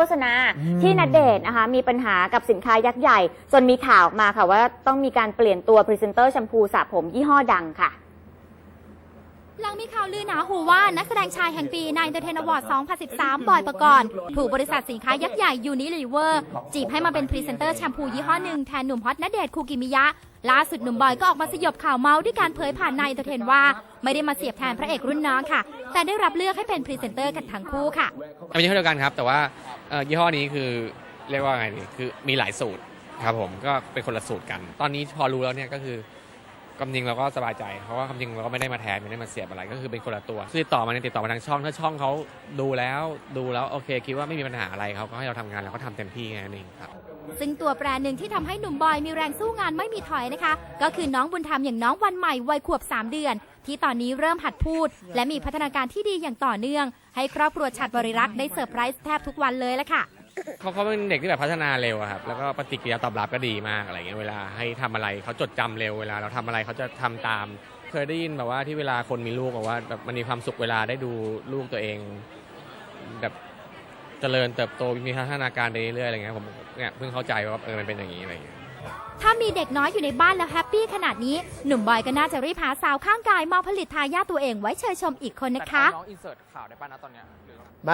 โฆษณาที่นเดชน์นะคะมีปัญหากับสินค้ายักษ์ใหญ่ จนมีข่าวออกมาค่ะว่าต้องมีการเปลี่ยนตัวพรีเซนเตอร์แชมพูสระผมยี่ห้อดังค่ะหลังมีข่าวลือหนาหูว่านักแสดงชายแห่งปีในเดอะเทนอวอร์ด 2013 บอยประกรณ์ถูกบริษัทสินค้ายักษ์ใหญ่ยูนิลิเวอร์ จีบให้มาเป็นพรีเซนเตอร์แชมพูยี่ห้อหนึ่งแทนหนุ่มฮอตณเดชน์คูกิมิยะ ล่าสุดหนุ่มบอยก็ออกมาสยบข่าวเมาส์ด้วยการเผยผ่านในเตอะเทนว่า ไม่ได้มาเสียบแทนพระเอกรุ่นน้องค่ะ แต่ได้รับเลือกให้เป็นพรีเซนเตอร์กันทั้งคู่ค่ะเป็นยี่ห้อเดียวกันครับ แต่ว่าเอ่อยี่ห้อนี้คือเรียกว่าไงดีคือมีหลายสูตรครับผมก็เป็นคนละสูตรกัน ตอนนี้พอรู้แล้วเนี่ยก็คือ ความจริงเราก็สบายใจเพราะว่าความจริงเราก็ไม่ได้มาแทนไม่ได้มาเสียบอะไรก็คือเป็นคนละตัวคือติดต่อมาเนี่ยติดต่อมาทางช่องถ้าช่องเขาดูแล้วดูแล้วโอเคคิดว่าไม่มีปัญหาอะไรเขาก็ให้เราทำงานเราก็ทำเต็มที่แค่นั้นเองครับซึ่งตัวแปรหนึ่งที่ทำให้หนุ่มบอยมีแรงสู้งานไม่มีถอยนะคะ ก็คือน้องบุญธรรมอย่างน้องวันใหม่วัยขวบ 3 เดือน ที่ตอนนี้เริ่มหัดพูด และมีพัฒนาการที่ดีอย่างต่อเนื่อง ให้ครอบครัวฉัดบริรักษ์ได้เซอร์ไพรส์แทบทุกวันเลยละค่ะ เขาเขาเป็นเด็กที่แบบพัฒนาเร็วอะครับแล้วก็ปฏิกิริยาตอบรับก็ดีมากอะไรเงี้ยเวลาให้ทำอะไรเขาจดจำเร็วเวลาเราทำอะไรเขาจะทำตาม เคยได้ยินแบบว่าที่เวลาคนมีลูกบอกว่าแบบมันมีความสุขเวลาได้ดูลูกตัวเอง แบบเจริญเติบโตมีพัฒนาการไปเรื่อยๆอะไรเงี้ยผมเนี่ยเพิ่งเข้าใจว่าเออมันเป็นอย่างนี้อะไรเงี้ยถ้ามีเด็กน้อยอยู่ในบ้านแล้วแฮปปี้ขนาดนี้ หนุ่มบอยก็น่าจะรีบหาสาวข้างกายมาผลิตทายาทตัวเองไว้เชยชมอีกคนนะคะน้องอินเสิร์ตข่าวได้ป่ะนะตอนเนี้ย